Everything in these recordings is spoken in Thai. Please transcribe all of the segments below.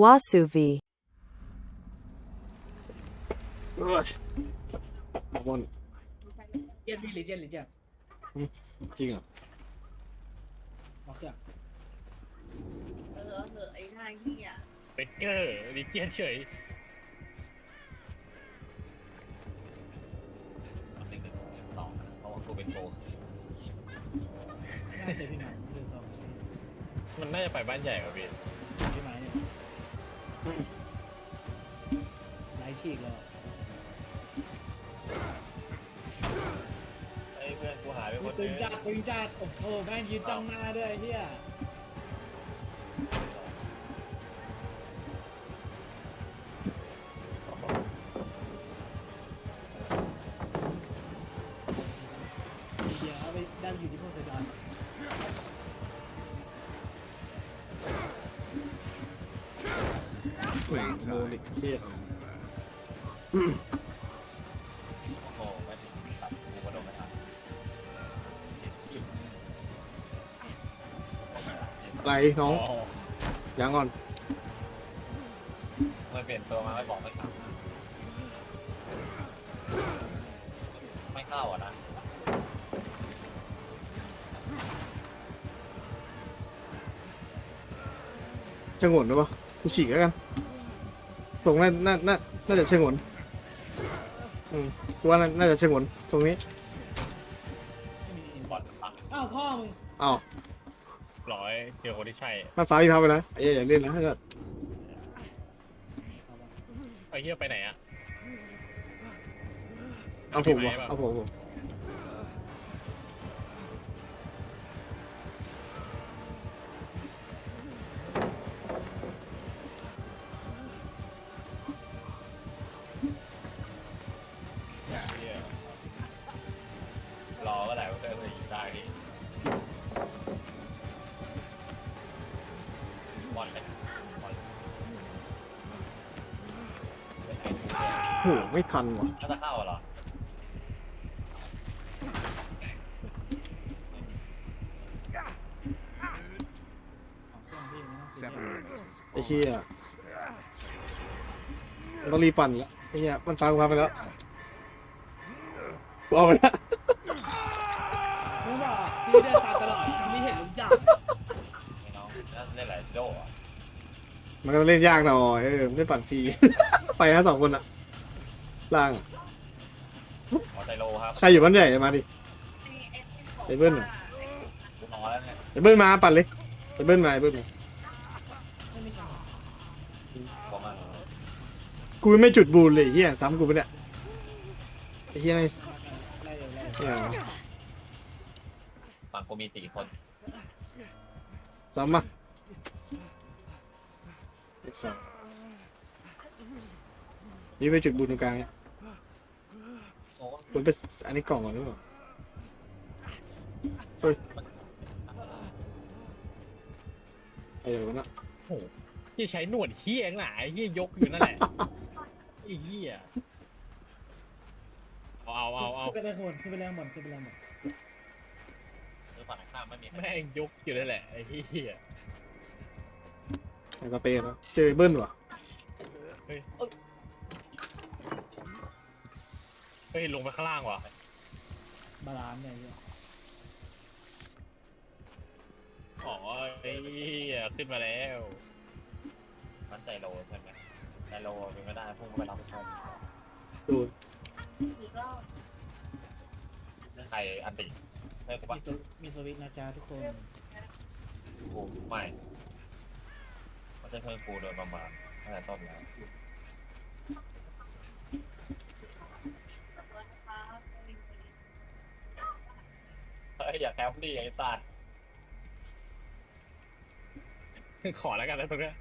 Wasuvi. เอ้ยมาบนเจนพี่หรือเจนหรือเจน จริงเหรอล็อกเครื่องเออเหอะไอ้หน้าเหี้ยเบเกอร์ดิเกียนเฉยหนึ่งหนึ่งสองนะเพราะว่ากูเป็นโตน่าจะพี่ไม้ดูซองมันน่าจะไปบ้านใหญ่กว่าเบนพี่ไม้เนี่ย ไล่ฉีกแล้วไอ้เพื่อนกูหายไปคนตึนึงงจัดตึงจัดโอ้โหแม่งยืนจ้องหน้าด้วยไอ้เฮีย โมลิกเซียสโอ้โหไม่ถึงตัดกูกระโดดไม่ทันอะไรน้องอ๋อยังก่อนไม่เปลี่ยนตัวมาไม่บอกไม่กลับนะไม่เข้าอะนะชะงนหรือเปล่ากูฉีกแล้วกัน ตรงน่าน่าน่าน่าจะชะงนอืมกูว่าน่าน่าจะชะงนตรงนี้ไม่มีอินบอลปังอ้าวพ่อมึงอ้าวร้อยเจอคนที่ใช่มันฟ้าพี่พับไปนะไอ้เหี้ยอย่าเล่นนะถ้าจะไอ้เหี้ยไปไหนอะเอาผมวะเอาผมผม โหไม่ทันว่ะถ้าจะเข้าเหรอของเครื่องพี่ไม่ต้องซี Seven เรียส minutes. ไอ้เหี้ยมันต้องรีบปั่นละไอ้เหี้ยมันฟ้ากูพับไปแล้วกูเอาไปแล้วมึงบอกพี่เดินตามตลอดพี่เห็นทุกอย่างไม่น้องน่าจะเล่นหลายโจ้อะมันก็เล่นยากหน่อยเออไม่ปั่นฟรี ไปนะสองคนอะ ล่างอะหัวใจโลครับใครอยู่บ้านใหญ่มาดิไอ้เบิ้ลน่ะกูนอนแล้วเนี่ยไอ้เบิ้ลมาปั่นเลยไอ้เบิ้ลมาไอ้เบิ้ลมาไม่มีทางบอกมันกูไม่จุดบูนเลยไอ้เฮียซ้ำกูไปเนี่ยไอ้เฮียนี่ไล่เลยไล่เหี้ยฝั่งกูมีสี่คนซ้ำมาไอ้สัสนี่ไปจุดบูนตรงกลางเนี่ยโอ้ คุณไปอันนี้กล่องก่อนหรือเปล่าเฮ้ยอะไรวะน่ะโหที่ใช้หนวดเฮี้ยงหนาไอ้เฮี้ยยกอยู่นั่นแหละไอ้เฮี้ยเอาเอาเอาเอาขึ้นไปได้คนขึ้นไปแรงหมดขึ้นไปแรงหมดคือฝั่งข้ามไม่มีแม่งยกอยู่นั่นแหละไอ้เฮี้ยไอ้สเปรย์เนาะเจอไอ้เบิ้ลว่ะเฮ้ย เอ้ยเฮ้ยลงไปข้างล่างว่ะบาลานซ์เนี่ยไอ้เหี้ยอ๋อไอ้เฮี้ยขึ้นมาแล้ว มันใจโลใช่ไหมใจโลเป็นไม่ได้พุ่งไปรับผู้ชมดูอีกรอบเรื่องใครอันติไม่กูมีปะสวิมีสวิตช์นะจ๊ะทุกคนกูไม่มันจะเพิ่มกูโดยประมาณตั้งแต่ต้นแล้ว ขอบคุณครับ เฮ้ย อย่าแคปดิไอ้สัตว์ขอแล้วกันนะตรงเนี้ย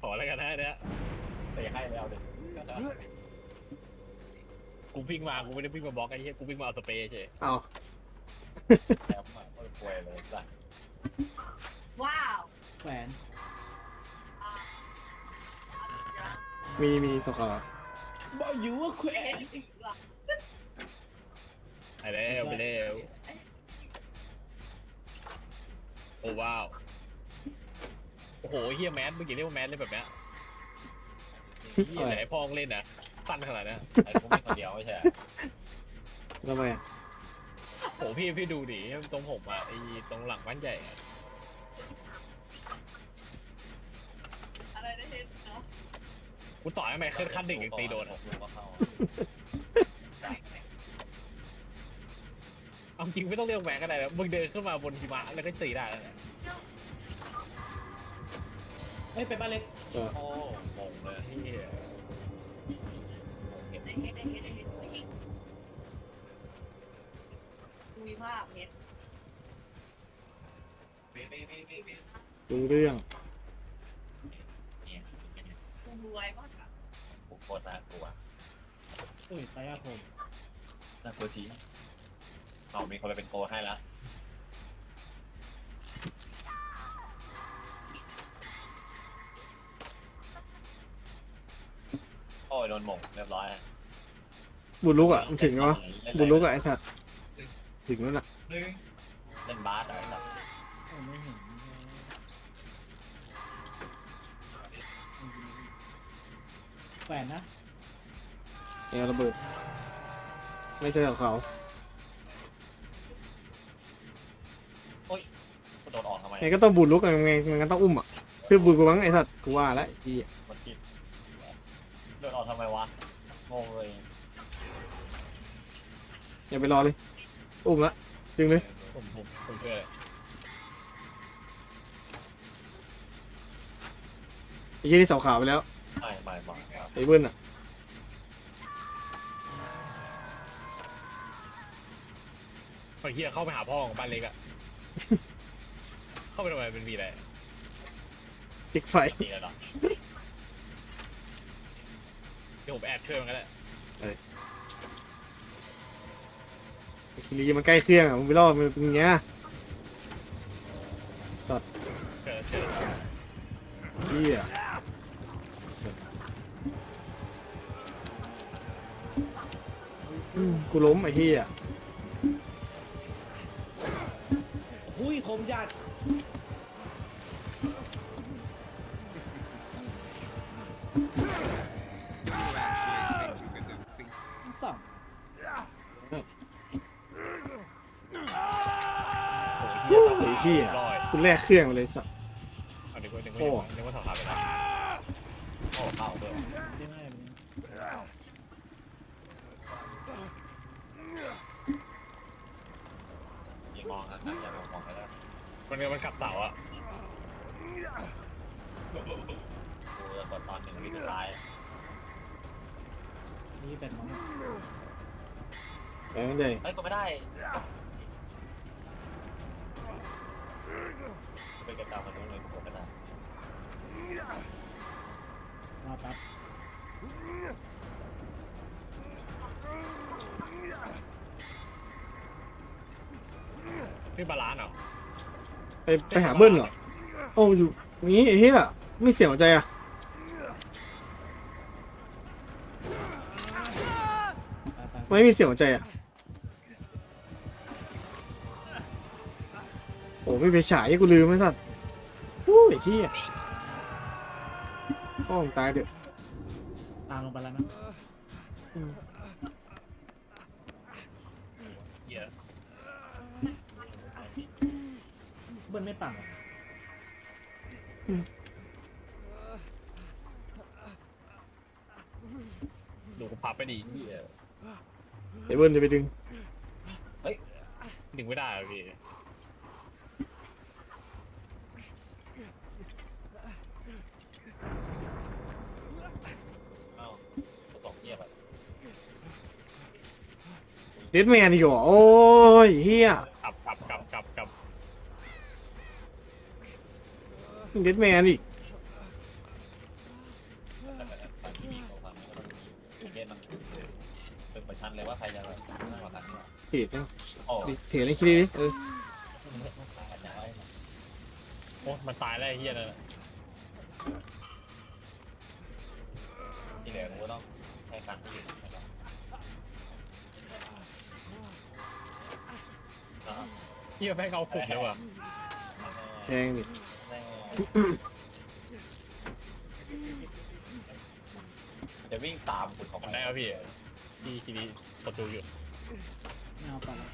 ขอแล้วกันนะเนี่ยแต่อย่าให้เลยเอาเด็กกูวิ่งมา กูไม่ได้วิ่งมาบล็อกไอ้เหี้ย กูวิ่งมาเอาสเปรย์เฉยเอาแคปมาก็ป่วยเลยสัตว์ว้าวแขวนมีมีสกอร์บอกอยู่ว่าแขวเอ็นนอีกหรอ ไปแล้วไปแล้วโอ้ว้าวโอ้โหเฮียแมสเมื่อกี้เรียกว่าแมสเลยแบบเนี้ยเฮียไหนพ่อเล่นอะสั้นขนาดเนี้ยไอ้ผมมีคนเดียวไม่ใช่เหรอทำไมอะโอ้พี่พี่ดูดิตรงผมอะไอ้ตรงหลังบ้านใหญ่อะอะไรได้เห็นเนาะกูต่อยทำไมขึ้นขั้นหนึ่งยังตีโดนอะเอาจริงไม่ต้องเรียกแหวนก็ได้นะมึงเดินขึ้นมาบนหิมะแล้วก็ตีได้แล้วเนี่ยเอ้ยไปบ้านเล็กเออโอ้งงเลยเฮียได้เห็นได้เห็นได้เห็นคุยภาพเห็นรู้เรื่องคุณรวยมากอะกูโคตรน่ากลัวอุ้ยตายอาคมน่ากลัวจริง เอามีคนไปเป็นโกให้แล้วโอ้ยโดนหม่งเรียบร้อยบุญลุกอะมันถึงเนาะบุญลุกอะไอ้สัตว์ถึงแล้วน่ะเล่นบาสอะไรแบบโอ้ไม่เห็นแฝนนะแอร์ระเบิด ไม่ใช่ของเขา กูโดนออกทำไมไงก็ต้องบุญลุกไงไงมันก็ต้องอุ้มอะคือบุญกูมั้งไอ้สัตว์กูว่าแล้วอีมันผิดโดนออกทำไมวะงงเลยอย่าไปรอเลย อุ้มละดึงเลยผมผมผมช่วยเลยไอ้ยี่ที่เสาขาวไปแล้วไม่ไม่ไม่ครับไอ้เบิ้ลอะไอ้เฮียเข้าไปหาพ่อของบ้านเล็กอะ เข้าไปทำไมเป็นมีอะไรติ๊กไฟมีอะไรหรอเดี๋ยวผมแอบช่วยมันก็ได้ไอ้คิริมันใกล้เครื่องอะมึงไปรอดมันเป็นอย่างเงี้ยสัตว์เจอเจอเหี้ยสัตว์อืมกูล้มไอ้เหี้ย ยคมจัดสองโอ้ยไอ้เหี้ยร้อยกูแลกเครื่องมาเลยสัตว์เอาดีกว่าดีกโอ้ว่าดีกว่าถอดขาไปแล้วโอ้เข้าด้วยได้ไหมยิงมองครับอย่าไป มองไปแล้วมันมันกลับเสาอะกูจะกดตอนหนึ่งวิสุดท้ายนี่เป็นน้องแบงค์เลยเฮ้ยกดไม่ได้เป็นกระจามันนู้นเลยกดไม่ได้รอแป๊บ นี่บาลานซ์เหรอไปไปหาเบิ้ลเหรอโอ้อยู่นี้ไอ้เหี้ยไม่เสียหัวใจอะไปไปไม่มีเสียงหัวใจอะโอ้ไม่ไปฉายกูลืมไอ้สัตว์โอ้ยเหี้ยพ่อมึงตายเถอะตามลงไปแล้วนะ บิ้ลไม่ปั่นเหรอดูกูพับไปดีเหี้ยไอ้เบิ้ลจะไปดึงดึงไม่ได้อะพี่เอ้ากูตกเงียบอะเดดแมนอีกเหรอโอ้ยเฮีย กลับกลับกลับกลับกลับ เดดแมนอีกตอนที่มีของความมันก็ต้องมีเกมมันเป็นประชันเลยว่าใครจะแบบนั่งกว่ากันเนี่ยเถียงโอ้ดิเถียงไอ้คิดดิเออโอ้มันตายแล้วไอ้เฮียนั่นน่ะที่เหลือกูก็ต้องใช้การที่อยู่นะครับอ่าเฮียแม่งเอาขุดเลยว่ะแพงดิแม่ง จะวิ่งตามคุณของมันได้ครับพี่ที่ทีนี้ประตูอยู่ไม่เอาไปแล้ว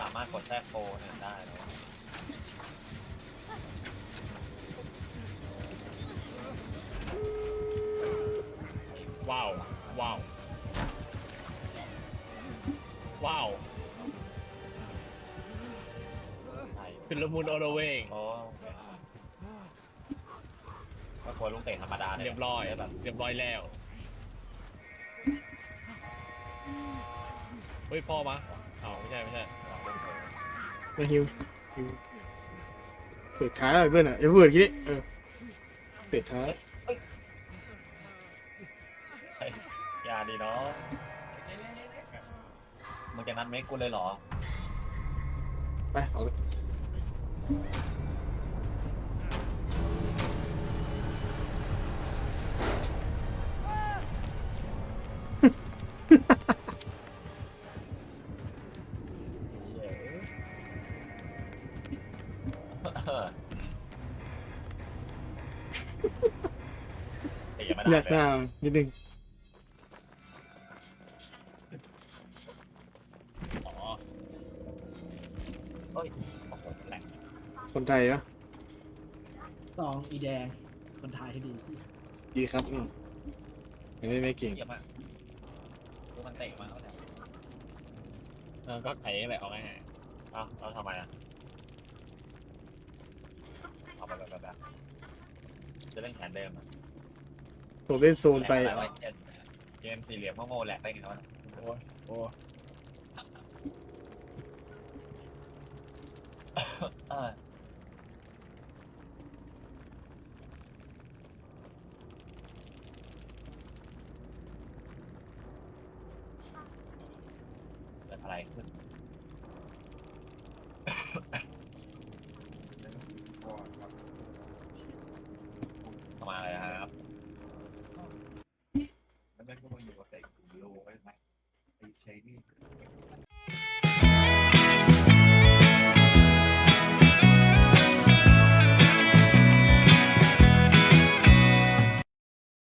สามารถกดแทรกโฟนได้เลย ว้าว ว้าว ว้าวขึ้นละมุนโอโรเวง โอ้ก็ควรลุงเตะธรรมดาเรียบร้อย แบบเรียบร้อยแล้ว เฮ้ยพ่อมาเอาไม่ใช่ไม่ใช่ มาฮิวฮิวเปิดท้ายเลยเพื่อนอะอย่าเปิดกี้เออเปิดท้าย ดีเนาะมึงจะนัดเมกกูเลยเหรอ ไปเอาเลยเดี๋ยวยังไม่อยาได้กหเลน้ายนิดนึง เฮ้ยโอ้โหแหลกคนไทยปะสองอีแดง คนไทยที่ดีดีครับอืมไม่ได้ไม่เก่ง เยี่ยมมากดูมันเตะมาแล้วเนี่ยเออก็ไถอะไรเอาไงฮะเอาเอาทำไมอะเอาไปแบบแบบแบบจะเล่นแขนเดิมอะผมเล่นโซนไปแหลกอะอะไรวะเกมเกมสี่เหลี่ยมโง่ๆแหลกได้ไงวะโอ้ยโอ้ ออเกิดอะไรขึ้นเข้ามาเลยครับ